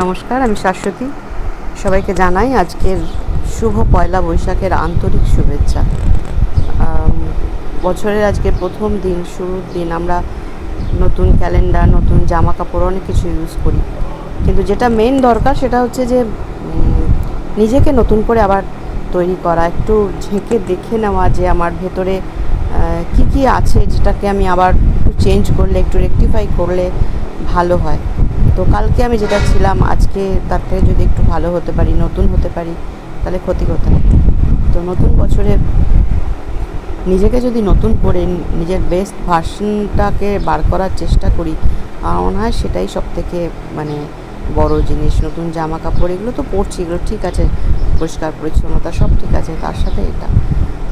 নমস্কার, আমি শাশ্বতী। সবাইকে জানাই আজকের শুভ পয়লা বৈশাখের আন্তরিক শুভেচ্ছা। বছরের আজকে প্রথম দিন, শুরুর দিন। আমরা নতুন ক্যালেন্ডার, নতুন জামা কাপড় অনেক কিছু ইউজ করি। কিন্তু যেটা মেন দরকার সেটা হচ্ছে যে নিজেকে নতুন করে আবার তৈরি করা, একটু ঝেঁকে দেখে নেওয়া যে আমার ভেতরে কি কি আছে যেটাকে আমি আবার একটু চেঞ্জ করলে, একটু রেকটিফাই করলে ভালো হয়। তো কালকে আমি যেটা ছিলাম, আজকে তার থেকে যদি একটু ভালো হতে পারি, নতুন হতে পারি, তাহলে ক্ষতি কোথায় তো নতুন বছরে নিজেকে যদি নতুন করে নিজের বেস্ট ভার্সনটাকে বার করার চেষ্টা করি, আমার মনে হয় সেটাই সব থেকে মানে বড় জিনিস। নতুন জামা কাপড় এগুলো তো পরছি, এগুলো ঠিক আছে, পরিষ্কার, পরিচ্ছন্নতা সব ঠিক আছে, তার সাথে এটা।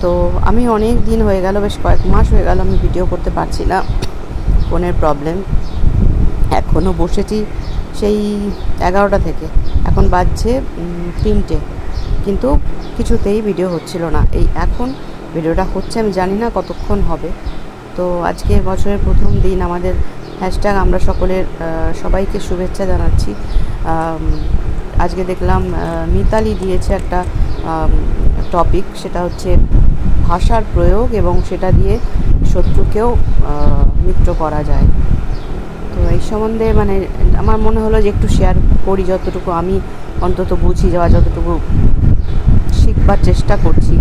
তো আমি অনেক দিন হয়ে গেল, বেশ কয়েক মাস হয়ে গেল আমি ভিডিও করতে পারছি না, ফোনের প্রবলেম এখনও বসেছি সেই এগারোটা থেকে। এখন বাজছে তিনটে। কিন্তু কিছুতেই ভিডিও হচ্ছিল না। এই এখন ভিডিওটা হচ্ছে, আমি জানি না কতক্ষণ হবে। তো আজকে বছরের প্রথম দিন আমাদের হ্যাশট্যাগ আমরা সকলের সবাইকে শুভেচ্ছা জানাচ্ছি। আজকে দেখলাম মিতালি দিয়েছে একটা টপিক সেটা হচ্ছে ভাষার প্রয়োগ এবং সেটা দিয়ে শত্রুকেও মিত্র করা যায়। এই সম্বন্ধে মানে আমার মনে হলো যে একটু শেয়ার করি যতটুকু আমি অন্তত বুঝি যাওয়া যতটুকু শিখবার চেষ্টা করছি।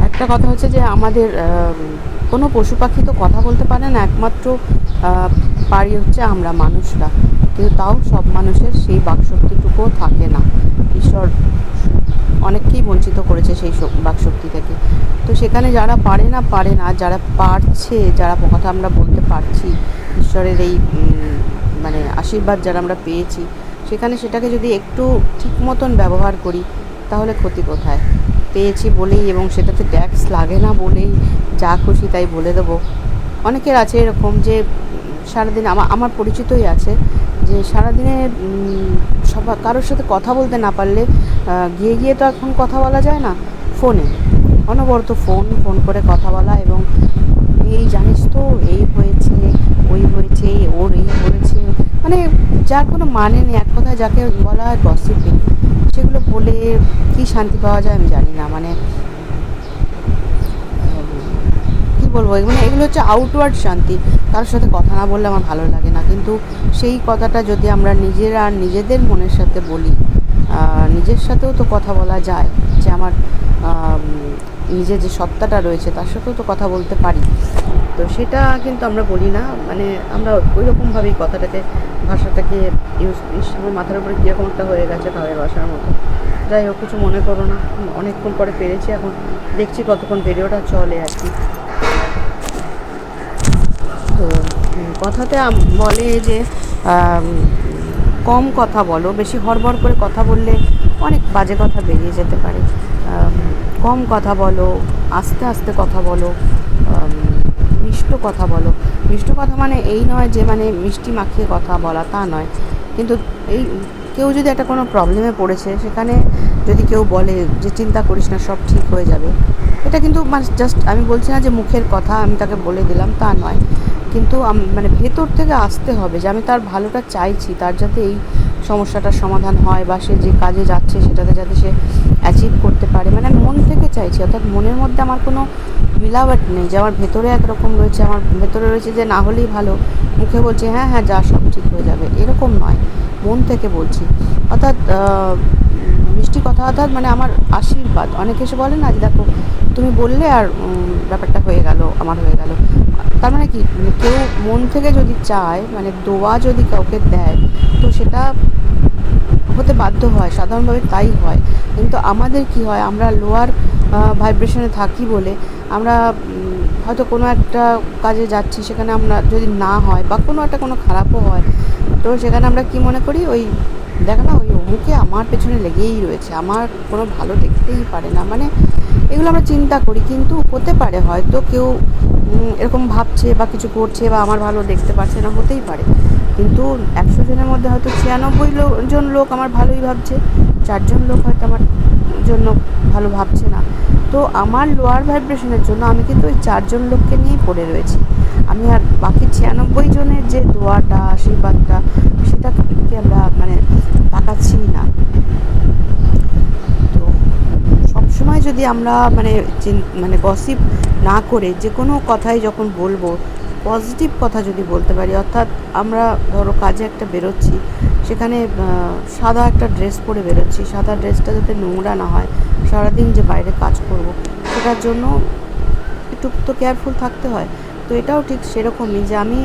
একটা কথা হচ্ছে যে আমাদের কোনো পশু পাখি তো কথা বলতে পারে না, একমাত্র পারি হচ্ছে আমরা মানুষরা। কিন্তু তাও সব মানুষের সেই বাকশক্তিটুকুও থাকে না। ঈশ্বর অনেককেই বঞ্চিত করেছে সেই শক- বাকশক্তি থেকে। তো সেখানে যারা পারে না পারে না। যারা পারছে, যারা কথা আমরা বলতে পারছি ঈশ্বরের এই মানে আশীর্বাদ যারা আমরা পেয়েছি সেখানে সেটাকে যদি একটু ঠিক মতন ব্যবহার করি তাহলে ক্ষতি কোথায়? পেয়েছি বলেই এবং সেটাতে ট্যাক্স লাগে না বলেই যা খুশি তাই বলে দেবো। অনেকের আছে এরকম যে সারাদিন আমার আমার পরিচিতই আছে যে সারাদিনে উম, সবা কারোর সাথে কথা বলতে না পারলে গিয়ে গিয়ে তো এখন কথা বলা যায় না ফোনে। অনবরত ফোন ফোন করে কথা বলা এবং এই জানিস তো এই হয়েছে ওই হয়েছে ওর এই হয়েছে। মানে যার কোনো মানে নেই এক কথায় যাকে বলা হয় গসিপিং সেগুলো বলে কি শান্তি পাওয়া যায় আমি জানি না মানে কি বলব মানে এগুলো হচ্ছে আউটওয়ার্ড শান্তি। কারোর সাথে কথা না বললে আমার ভালো লাগে না কিন্তু সেই কথাটা যদি আমরা নিজেরা নিজেদের মনের সাথে বলি নিজের সাথেও তো কথা বলা যায় যে আমার আম, নিজের যে সত্তাটা রয়েছে, তার সাথেও তো কথা বলতে পারি। তো সেটা কিন্তু আমরা বলি না। মানে আমরা ওই রকমভাবেই কথাটাকে, ভাষাটাকে ইউজ ইস আমার মাথার উপরে কীরকম একটা হয়ে গেছে তাদের ভাষার মতো। যাই হোক, কিছু মনে করো না। অনেকক্ষণ পরে পেরেছি, এখন দেখছি কতক্ষণ ভিডিওটা চলে আর কি। তো কথাতে বলে যে কম কথা বলো। বেশি হড়বড় করে কথা বললে অনেক বাজে কথা বেরিয়ে যেতে পারে। কম কথা বলো, আস্তে আস্তে কথা বলো মিষ্ট কথা বলো। মিষ্ট কথা মানে এই নয় যে মানে মিষ্টি মাখিয়ে কথা বলা, তা নয়। কিন্তু এই কেউ যদি একটা কোনো প্রবলেমে পড়েছে, সেখানে যদি কেউ বলে যে চিন্তা করিস না, সব ঠিক হয়ে যাবে। এটা কিন্তু মানে জাস্ট আমি বলছি না যে মুখের কথা আমি তাকে বলে দিলাম, তা নয়। কিন্তু মানে ভেতর থেকে আসতে হবে যে আমি তার ভালোটা চাইছি, তার যাতে এই সমস্যাটার সমাধান হয় বা সে যে কাজে যাচ্ছে সেটাতে যাতে সে অ্যাচিভ করতে পারে। মানে মন থেকে চাইছি, অর্থাৎ মনের মধ্যে আমার কোনো মিলাওয়াট নেই যে আমার ভেতরে একরকম রয়েছে, আমার ভেতরে রয়েছে যে না হলেই ভালো, মুখে বলছে হ্যাঁ হ্যাঁ যা সব ঠিক হয়ে যাবে। এরকম নয়, মন থেকে বলছি। অর্থাৎ মিষ্টি কথা, অর্থাৎ মানে আমার আশীর্বাদ। অনেকে এসে বলে না যে, দেখো, তুমি বললে আর ব্যাপারটা হয়ে গেল, আমার হয়ে গেল। তার মানে কি? মানে কেউ মন থেকে যদি চায় মানে দোয়া যদি কাউকে দেয়, তো সেটা হতে বাধ্য হয়, সাধারণভাবে তাই হয়। কিন্তু আমাদের কি হয়, আমরা লোয়ার ভাইব্রেশনে থাকি বলে আমরা হয়তো কোনো একটা কাজে যাচ্ছি, সেখানে আমরা যদি না হয় বা কোনো একটা কোনো খারাপও হয়, তো সেখানে আমরা কি মনে করি? ওই, দেখো না, ওই অমুকে আমার পেছনে লেগেই রয়েছে, আমার কোনো ভালো দেখতেই পারে না। মানে এগুলো আমরা চিন্তা করি, কিন্তু হতে পারে হয়তো কেউ এরকম ভাবছে বা কিছু করছে বা আমার ভালো দেখতে পারছে না, হতেই পারে। কিন্তু একশো জনের মধ্যে হয়তো ছিয়ানব্বই জন লোক আমার ভালোই ভাবছে, চারজন লোক হয়তো আমার জন্য ভালো ভাবছে না। তো আমার লোয়ার ভাইব্রেশনের জন্য আমি কিন্তু ওই চারজন লোককে নিয়েই পড়ে রয়েছি। আমি আর বাকি ছিয়ানব্বই জনের যে দোয়াটা, আশীর্বাদটা, সেটাকে আমরা মানে তাকাচ্ছি না। সবসময় যদি আমরা মানে মানে গসিপ না করে যে কোনো কথাই যখন বলব পজিটিভ কথা যদি বলতে পারি, অর্থাৎ আমরা ধরো কাজে একটা বেরোচ্ছি, সেখানে সাদা একটা ড্রেস পরে বেরোচ্ছি, সাদা ড্রেসটা যাতে নোংরা না হয়, সারাদিন যে বাইরে কাজ করব, সেটার জন্য একটু তো কেয়ারফুল থাকতে হয়। তো এটাও ঠিক সেরকমই যে আমি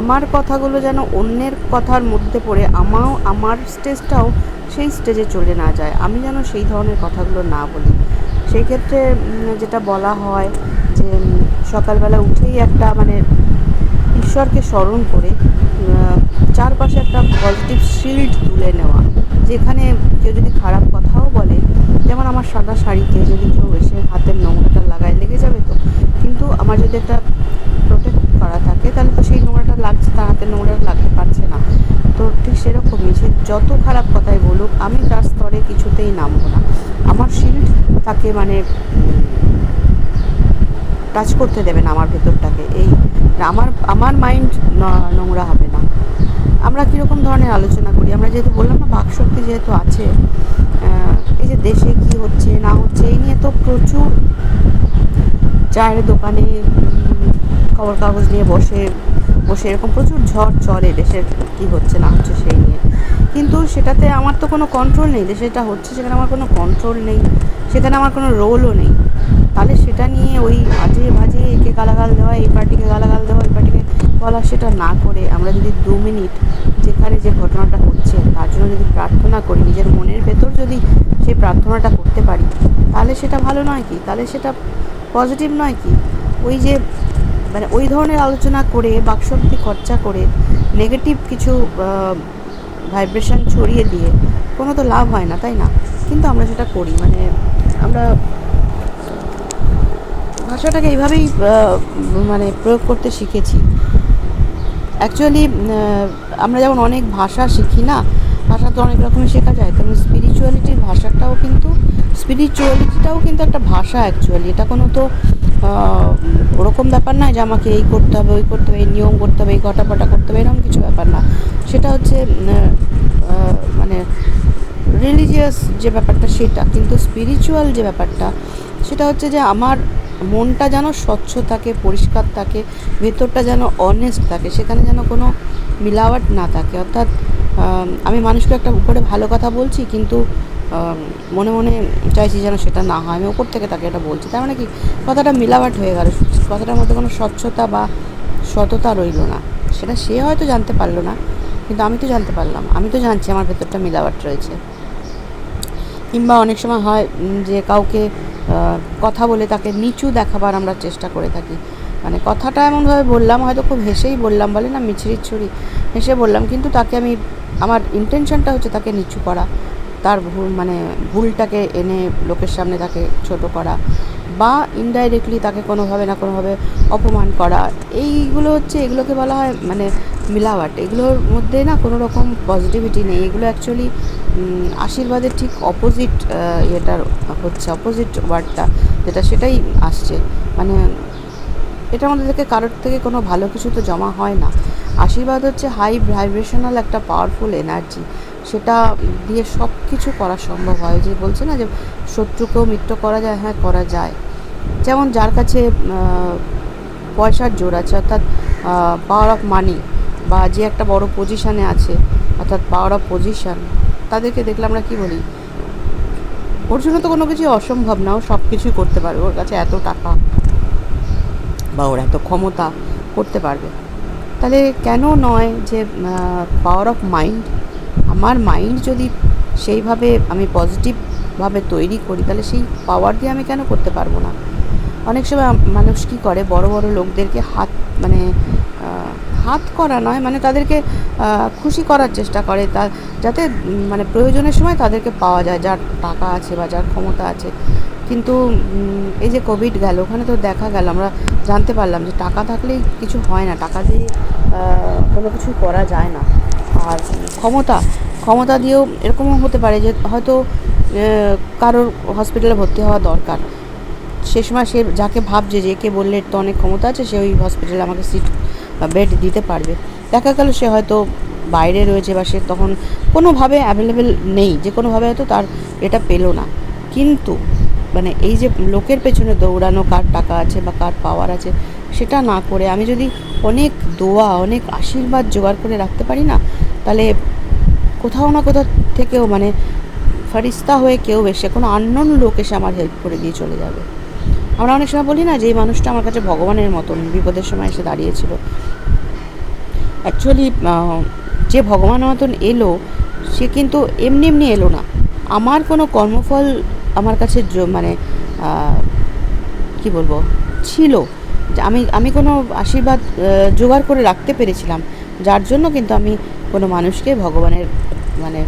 আমার কথাগুলো যেন অন্যের কথার মধ্যে পড়ে, আমাও, আমার স্টেজটাও সেই স্টেজে চলে না যায়। আমি যেন সেই ধরনের কথাগুলো না বলি। সেই ক্ষেত্রে যেটা বলা হয় যে সকালবেলা উঠেই একটা মানে ঈশ্বরকে স্মরণ করে চারপাশে একটা পজিটিভ শিল্ড তুলে নেওয়া। যেখানে কেউ যদি খারাপ কথাও বলে, যেমন আমার সাদা শাড়িতে যদি কেউ এসে হাতের নোংরাটা লাগায়, লেগে যাবে তো? কিন্তু আমার যদি একটা প্রোটেক্ট করা থাকে তাহলে তো সেই নোংরাটা লাগছে তার হাতের নোংরাটা লাগতে পারছে না তো ঠিক সেরকমই সে যত খারাপ কথাই বলুক, আমি তার স্তরে কিছুতেই নামবো না। আমার শিল্ড তাকে মানে টাচ করতে দেবে না আমার ভেতরটাকে। এই আমার আমার মাইন্ড নোংরা হবে না। আমরা কীরকম ধরনের আলোচনা করি? আমরা যেহেতু বললাম না, বাকশক্তি যেহেতু আছে এই যে দেশে কি হচ্ছে, না হচ্ছে, এই নিয়ে তো প্রচুর, চায়ের দোকানে খবর কাগজ নিয়ে বসে বসে এরকম প্রচুর ঝড় চলে, দেশের কি হচ্ছে না হচ্ছে সেই নিয়ে। কিন্তু সেটাতে আমার তো কোনো কন্ট্রোল নেই, দেশে যেটা হচ্ছে সেখানে আমার কোনো কন্ট্রোল নেই, সেখানে আমার কোনো রোলও নেই। তাহলে সেটা নিয়ে ওই বাজে বাজে একে গালাগাল দেওয়া, এই পার্টিকে গালাগাল দেওয়া এই পার্টিকে বলা, সেটা না করে আমরা যদি দু মিনিট যেখানে যে ঘটনাটা হচ্ছে, তার জন্য যদি প্রার্থনা করি, নিজের মনের ভেতর যদি সেই প্রার্থনাটা করতে পারি, তাহলে সেটা ভালো নয় কি? তাহলে সেটা পজিটিভ নয় কি? ওই যে মানে ওই ধরনের আলোচনা করে, বাকশক্তি খরচা করে নেগেটিভ কিছু ভাইব্রেশন ছড়িয়ে দিয়ে কোনো তো লাভ হয় না, তাই না? কিন্তু আমরা সেটা করি মানে আমরা ভাষাটাকে এইভাবেই মানে প্রয়োগ করতে শিখেছি। অ্যাকচুয়ালি আমরা যেমন অনেক ভাষা শিখি না, ভাষা তো অনেক রকমের শেখা যায়, তেমন স্পিরিচুয়ালিটির ভাষাটাও কিন্তু স্পিরিচুয়ালিটিটাও কিন্তু একটা ভাষা অ্যাকচুয়ালি এটা কোনো তো ওরকম ব্যাপার নয় যে আমাকে এই করতে হবে, ওই করতে হবে, এই নিয়ম করতে হবে, এই ঘটাপাটা করতে হবে, এরকম কিছু ব্যাপার না। সেটা হচ্ছে মানে রিলিজিয়াস যে ব্যাপারটা সেটা, কিন্তু স্পিরিচুয়াল যে ব্যাপারটা, সেটা হচ্ছে যে আমার মনটা যেন স্বচ্ছ থাকে, পরিষ্কার থাকে, ভেতরটা যেন অনেস্ট থাকে, সেখানে যেন কোনো মিলাওয়াট না থাকে। অর্থাৎ আমি মানুষকে একটা উপরে ভালো কথা বলছি, কিন্তু মনে মনে চাইছি যেন সেটা না হয়। আমি ওপর থেকে তাকে এটা বলছি। তার মানে কি? কথাটা মিলাওয়াট হয়ে গেল। কথাটার মধ্যে কোনো স্বচ্ছতা বা সততা রইল না। সেটা সে হয়তো জানতে পারল না, কিন্তু আমি তো জানতে পারলাম। আমি তো জানছি আমার ভেতরটা মিলাওয়াট রয়েছে। কিংবা অনেক সময় হয় যে কাউকে কথা বলে তাকে নিচু দেখাবার আমরা চেষ্টা করে থাকি। মানে কথাটা এমনভাবে বললাম, হয়তো খুব হেসেই বললাম, বলে না, মিছরির ছুরি হেসে বললাম, কিন্তু তাকে আমি, আমার ইন্টেনশনটা হচ্ছে তাকে নিচু করা। তার ভুল মানে ভুলটাকে এনে লোকের সামনে তাকে ছোট করা বা ইনডাইরেক্টলি তাকে কোনোভাবে না কোনোভাবে অপমান করা, এইগুলো হচ্ছে, এগুলোকে বলা হয় মানে মিলাওয়াট। এগুলোর মধ্যে না কোনো রকম পজিটিভিটি নেই। এগুলো অ্যাকচুয়ালি আশীর্বাদের ঠিক অপোজিট ইয়েটার হচ্ছে অপোজিট ওয়ার্ডটা যেটা সেটাই আসছে। মানে এটার মধ্যে থেকে কারোর থেকে কোনো ভালো কিছু তো জমা হয় না। আশীর্বাদ হচ্ছে হাই ভাইব্রেশনাল একটা পাওয়ারফুল এনার্জি সেটা দিয়ে সব কিছু করা সম্ভব হয়। যে বলছে না যে শত্রুকেও মিত্র করা যায় হ্যাঁ করা যায়। যেমন যার কাছে পয়সার জোর আছে, অর্থাৎ পাওয়ার অফ মানি বা যে একটা বড় পজিশানে আছে, অর্থাৎ পাওয়ার অফ পজিশান তাদেরকে দেখলে আমরা কি বলি? ওর জন্য তো কোনো কিছু অসম্ভব না, ও সব কিছুই করতে পারবে, ওর কাছে এত টাকা বা ওর এত ক্ষমতা করতে পারবে। তাহলে কেন নয় যে পাওয়ার অফ মাইন্ড আমার মাইন্ড যদি সেইভাবে আমি পজিটিভভাবে তৈরি করি, তাহলে সেই পাওয়ার দিয়ে আমি কেন করতে পারব না? অনেক সময় মানুষ কী করে? বড় বড় লোকদেরকে হাত মানে হাত করা নয় মানে তাদেরকে খুশি করার চেষ্টা করে। তা, যাতে মানে প্রয়োজনের সময় তাদেরকে পাওয়া যায়, যার টাকা আছে বা যার ক্ষমতা আছে। কিন্তু এই যে কোভিড গেল, ওখানে তো দেখা গেল, আমরা জানতে পারলাম যে টাকা থাকলেই কিছু হয় না। টাকা দিয়ে কোনো কিছু করা যায় না। আর ক্ষমতা ক্ষমতা দিয়েও এরকমও হতে পারে যে হয়তো কারোর হসপিটালে ভর্তি হওয়া দরকার। সে সময় সে যাকে ভাবছে যে কে বললে তো অনেক ক্ষমতা আছে, সে ওই হসপিটালে আমাকে সিট বা বেড দিতে পারবে। দেখা গেল সে হয়তো বাইরে রয়েছে বা সে তখন কোনোভাবে অ্যাভেলেবেল নেই, যে কোনোভাবে হয়তো তার এটা পেল না। কিন্তু মানে এই যে লোকের পেছনে দৌড়ানো, কার টাকা আছে বা কার পাওয়ার আছে সেটা না করে আমি যদি অনেক দোয়া, অনেক আশীর্বাদ জোগাড় করে রাখতে পারি না, তাহলে কোথাও না কোথাও থেকেও মানে ফারিস্তা হয়ে কেউ এসে, কোনো আননোন লোক এসে আমার হেল্প করে দিয়ে চলে যাবে। আমরা অনেক সময় বলি না যে, এই মানুষটা আমার কাছে ভগবানের মতন। বিপদের সময় এসে দাঁড়িয়েছিল। অ্যাকচুয়ালি যে ভগবানের মতন এলো, সে কিন্তু এমনি এমনি এলো না। আমার কোনো কর্মফল আমার কাছে মানে কি বলব, ছিল। আমি আমি কোনো আশীর্বাদ জোগাড় করে রাখতে পেরেছিলাম। যার জন্য কিন্তু আমি কোনো মানুষকে ভগবানের মানে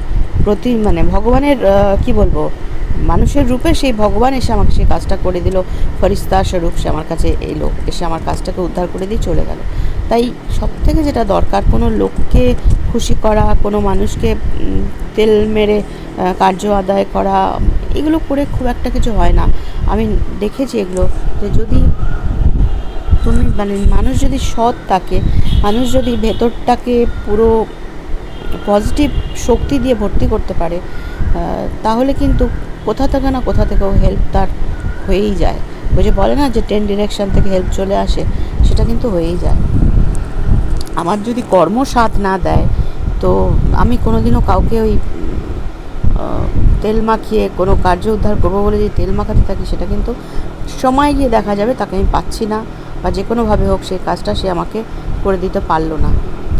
প্রতি মানে ভগবানের কি বলব, মানুষের রূপে সেই ভগবান এসে আমাকে সেই কাজটা করে দিল। ফরিস্তা স্বরূপ সে আমার কাছে এলো, এসে আমার কাজটাকে উদ্ধার করে দিয়ে চলে গেল। তাই সব থেকে যেটা দরকার, কোনো লোককে খুশি করা, কোনো মানুষকে তেল মেরে কার্য আদায় করা, এগুলো করে খুব একটা কিছু হয় না। আমি দেখেছি এগুলো যে যদি তুমি মানে মানুষ যদি সৎ থাকে, মানুষ যদি ভেতরটাকে পুরো পজিটিভ শক্তি দিয়ে ভর্তি করতে পারে তাহলে কিন্তু কোথা থেকে না কোথা থেকেও হেল্প তার হয়েই যায়। ওই যে বলে না যে টেন ডিরেকশান থেকে হেল্প চলে আসে, সেটা কিন্তু হয়েই যায়। আমার যদি কর্ম সাথ না দেয়, তো আমি কোনোদিনও কাউকে ওই তেল মাখিয়ে কোনো কার্য উদ্ধার করব বলে যে তেল মাখাতে থাকি, সেটা কিন্তু সময় গিয়ে দেখা যাবে, তাকে আমি পাচ্ছি না। বা যে কোনোভাবে হোক সেই কাজটা সে আমাকে করে দিতে পারল না।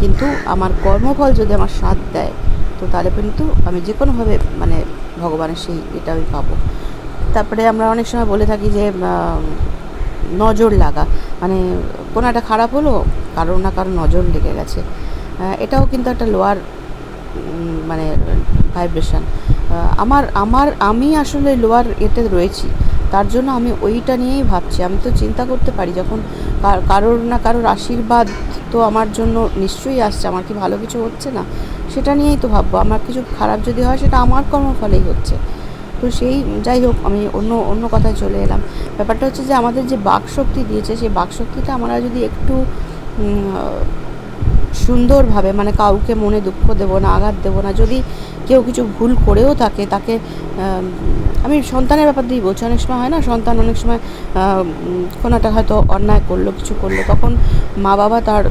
কিন্তু আমার কর্মফল যদি আমার সাথ দেয়, তো তাহলে কিন্তু আমি যে কোনোভাবে মানে ভগবানের সেই এটা আমি পাবো। তারপরে আমরা অনেক সময় বলে থাকি যে নজর লাগা। মানে কোনো একটা খারাপ হলো, কারোর না কারও নজর লেগে গেছে। এটাও কিন্তু একটা লোয়ার মানে ভাইব্রেশন আমার আমার, আমি আসলে লোয়ার এতে রয়েছি। তার জন্য আমি ওইটা নিয়েই ভাবছি। আমি তো চিন্তা করতে পারি যখন কারোর না কারোর আশীর্বাদ তো আমার জন্য নিশ্চয়ই আসছে। আমার কি ভালো কিছু হচ্ছে না? সেটা নিয়েই তো ভাববো। আমার কিছু খারাপ যদি হয় সেটা আমার কর্মফলেই হচ্ছে। তো সেই যাই হোক, আমি অন্য অন্য কথায় চলে এলাম। ব্যাপারটা হচ্ছে যে আমাদের যে বাক শক্তি দিয়েছে, সেই বাক শক্তিটা আমরা যদি একটু সুন্দরভাবে মানে কাউকে মনে দুঃখ দেবো না, আঘাত দেবো না, যদি কেউ কিছু ভুল করেও থাকে, তাকে আমি সন্তানের ব্যাপার দিয়ে বলছি, অনেক সময় হয় না, সন্তান অনেক সময় কোনো একটা হয়তো অন্যায় করল, কিছু করল, তখন মা বাবা তার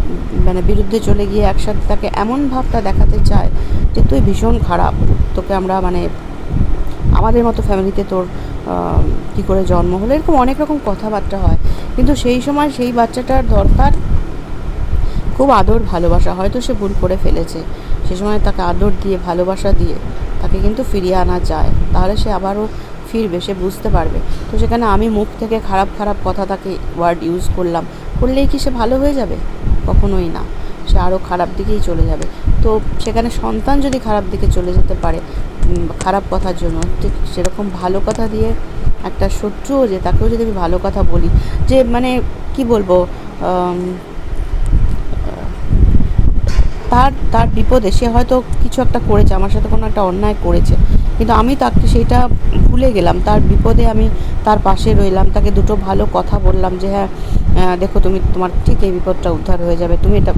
মানে বিরুদ্ধে চলে গিয়ে একসাথে তাকে এমন ভাবটা দেখাতে চায় যে, তুই ভীষণ খারাপ, তোকে আমরা মানে আমাদের মতো ফ্যামিলিতে তোর কী করে জন্ম হলো? এরকম অনেক রকম কথাবার্তা হয়। কিন্তু সেই সময় সেই বাচ্চাটার দরকার খুব আদর ভালোবাসা হয়তো সে ভুল করে ফেলেছে। সে সময় তাকে আদর দিয়ে, ভালোবাসা দিয়ে তাকে কিন্তু ফিরিয়ে আনা যায়। তাহলে সে আবারও ফিরবে, সে বুঝতে পারবে। তো সেখানে আমি মুখ থেকে খারাপ খারাপ কথা তাকে ওয়ার্ড ইউজ করলাম। করলেই কি সে ভালো হয়ে যাবে? কখনোই না। সে আরও খারাপ দিকেই চলে যাবে। তো সেখানে সন্তান যদি খারাপ দিকে চলে যেতে পারে খারাপ কথার জন্য, ঠিক সেরকম ভালো কথা দিয়ে একটা শত্রুও যে, তাকেও যদি আমি ভালো কথা বলি, যে মানে কি বলব তার তার বিপদে সে হয়তো কিছু একটা করেছে, আমার সাথে কোনো একটা অন্যায় করেছে। কিন্তু আমি তাকে সেইটা ভুলে গেলাম, তার বিপদে আমি তার পাশে রইলাম, তাকে দুটো ভালো কথা বললাম যে হ্যাঁ দেখো তুমি, তোমার ঠিক এই বিপদটা উদ্ধার হয়ে যাবে, তুমি এটা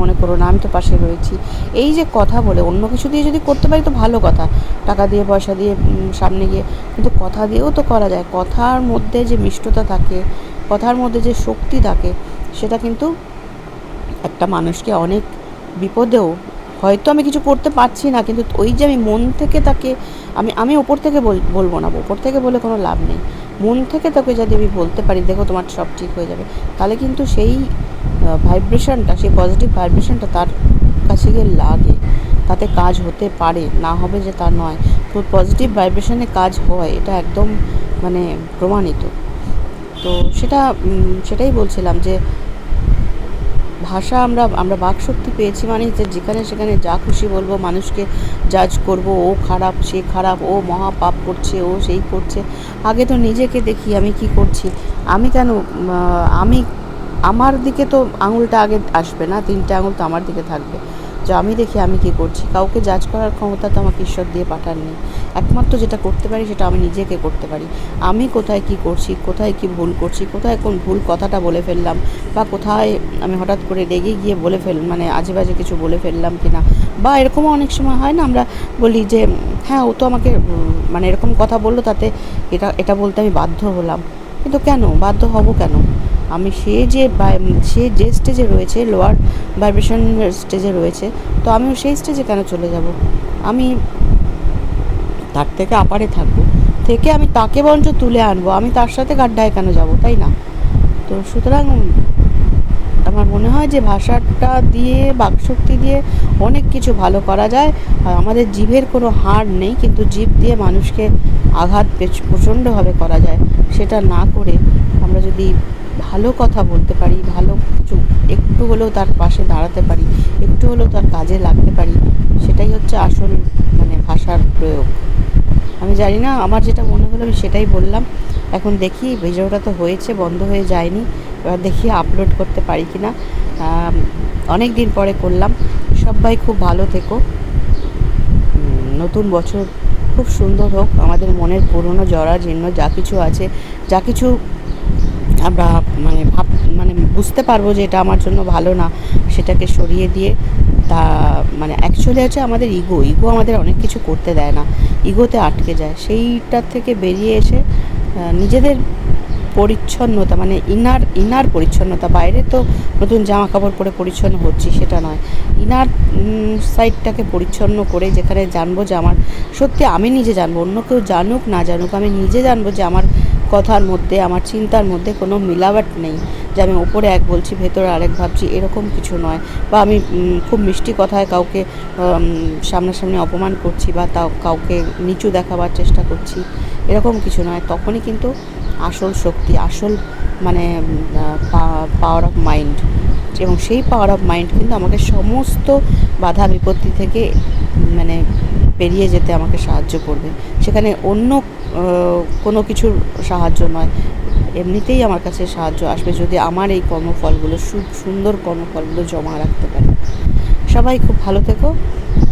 মনে করো না, আমি তো পাশে রয়েছি। এই যে কথা বলে, অন্য কিছু দিয়ে যদি করতে পারি তো ভালো কথা, টাকা দিয়ে, পয়সা দিয়ে সামনে গিয়ে, কিন্তু কথা দিয়েও তো করা যায়। কথার মধ্যে যে মিষ্টতা থাকে, কথার মধ্যে যে শক্তি থাকে, সেটা কিন্তু একটা মানুষকে অনেক বিপদেও হয়তো আমি কিছু করতে পারছি না, কিন্তু ওই যে আমি মন থেকে তাকে, আমি আমি ওপর থেকে বল- বলব না, ওপর থেকে বলে কোনো লাভ নেই। মন থেকে তাকে যদি আমি বলতে পারি, দেখো তোমার সব ঠিক হয়ে যাবে। তাহলে কিন্তু সেই ভাইব্রেশনটা, সেই পজিটিভ ভাইব্রেশনটা তার কাছে গিয়ে লাগে। তাতে কাজ হতে পারে, না হবে যে তা নয়। তো পজিটিভ ভাইব্রেশনে কাজ হয়, এটা একদম মানে প্রমাণিত। তো সেটা সেটাই বলছিলাম যে ভাষা আমরা আমরা বাকশক্তি পেয়েছি মানে যে যেখানে সেখানে যা খুশি বলব, মানুষকে জাজ করব, ও খারাপ, সে খারাপ, ও মহা পাপ করছে, ও সেই করছে। আগে তো নিজেকে দেখি আমি কি করছি। আমি কেন আমি, আমার দিকে তো আঙুলটা আগে আসবে না, তিনটে আঙুল তো আমার দিকে থাকবে। যে আমি দেখি আমি কি করছি। কাউকে জাজ করার ক্ষমতা তো আমাকে ঈশ্বর দিয়ে পাঠাননি। একমাত্র যেটা করতে পারি সেটা আমি নিজেকে করতে পারি। আমি কোথায় কি করছি, কোথায় কি ভুল করছি, কোথায় কোন ভুল কথাটা বলে ফেললাম বা কোথায় আমি হঠাৎ করে রেগে গিয়ে বলে ফেল মানে আজে বাজে কিছু বলে ফেললাম কি না বা এরকমও অনেক সময় হয় না, আমরা বলি যে হ্যাঁ ও তো আমাকে মানে এরকম কথা বলল তাতে এটা এটা বলতে আমি বাধ্য হলাম। কিন্তু কেন? বাধ্য হব কেন? আমি সে যে সে যে স্টেজে রয়েছে লোয়ার ভাইব্রেশন স্টেজে রয়েছে, তো আমিও সেই স্টেজে কেন চলে যাব? আমি তার থেকে আপারে থাকব, থেকে আমি তাকে বরঞ্চ তুলে আনব, আমি তার সাথে গাড্ডায় কেন যাব, তাই না? তো সুতরাং আমার মনে হয় যে ভাষাটা দিয়ে, বাকশক্তি দিয়ে অনেক কিছু ভালো করা যায়। আর আমাদের জীবের কোনো হাড় নেই, কিন্তু জীব দিয়ে মানুষকে আঘাত প্রচণ্ডভাবে করা যায়, সেটা না করে আমরা যদি ভালো কথা বলতে পারি, ভালো কিছু, একটু হলেও তার পাশে দাঁড়াতে পারি, একটু হলেও তার কাজে লাগতে পারি, সেটাই হচ্ছে আসল মানে ভাষার প্রয়োগ। আমি জানি না, আমার যেটা মনে হলো আমি সেটাই বললাম। এখন দেখি, ভিডিওটা তো হয়েছে, বন্ধ হয়ে যায়নি। এবার দেখি আপলোড করতে পারি কি না অনেক দিন পরে করলাম। সবাই খুব ভালো থেকো। নতুন বছর খুব সুন্দর হোক। আমাদের মনের পুরনো, জরা, জীর্ণ যা কিছু আছে, যা কিছু আমরা মানে ভাব মানে বুঝতে পারব যে এটা আমার জন্য ভালো না, সেটাকে সরিয়ে দিয়ে তা মানে অ্যাকচুয়ালি হচ্ছে আমাদের ইগো ইগো আমাদের অনেক কিছু করতে দেয় না ইগোতে আটকে যায়, সেইটার থেকে বেরিয়ে এসে নিজেদের পরিচ্ছন্নতা মানে ইনার ইনার পরিচ্ছন্নতা, বাইরে তো নতুন জামা কাপড় পরে পরিচ্ছন্ন হচ্ছি সেটা নয় ইনার সাইডটাকে পরিচ্ছন্ন করে যেখানে জানব যে আমার, সত্যি আমি নিজে জানব, অন্য কেউ জানুক, না জানুক, আমি নিজে জানব যে আমার কথার মধ্যে, আমার চিন্তার মধ্যে কোনো মিলাওয়াট নেই যে আমি ওপরে এক বলছি, ভেতরে আরেক ভাবছি, এরকম কিছু নয়। বা আমি খুব মিষ্টি কথায় কাউকে সামনাসামনি অপমান করছি বা তাও কাউকে নিচু দেখাবার চেষ্টা করছি, এরকম কিছু নয়। তখনই কিন্তু আসল শক্তি, আসল মানে পাওয়ার অফ মাইন্ড এবং সেই পাওয়ার অফ মাইন্ড কিন্তু আমাকে সমস্ত বাধা বিপত্তি থেকে মানে পেরিয়ে যেতে আমাকে সাহায্য করবে। সেখানে অন্য কোনো কিছুর সাহায্য নয়। এমনিতেই আমার কাছে সাহায্য আসবে যদি আমার এই কর্মফলগুলো সুন্দর কর্মফলগুলো জমা রাখতে পারি। সবাই খুব ভালো থেকো।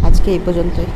আজকে এই পর্যন্তই।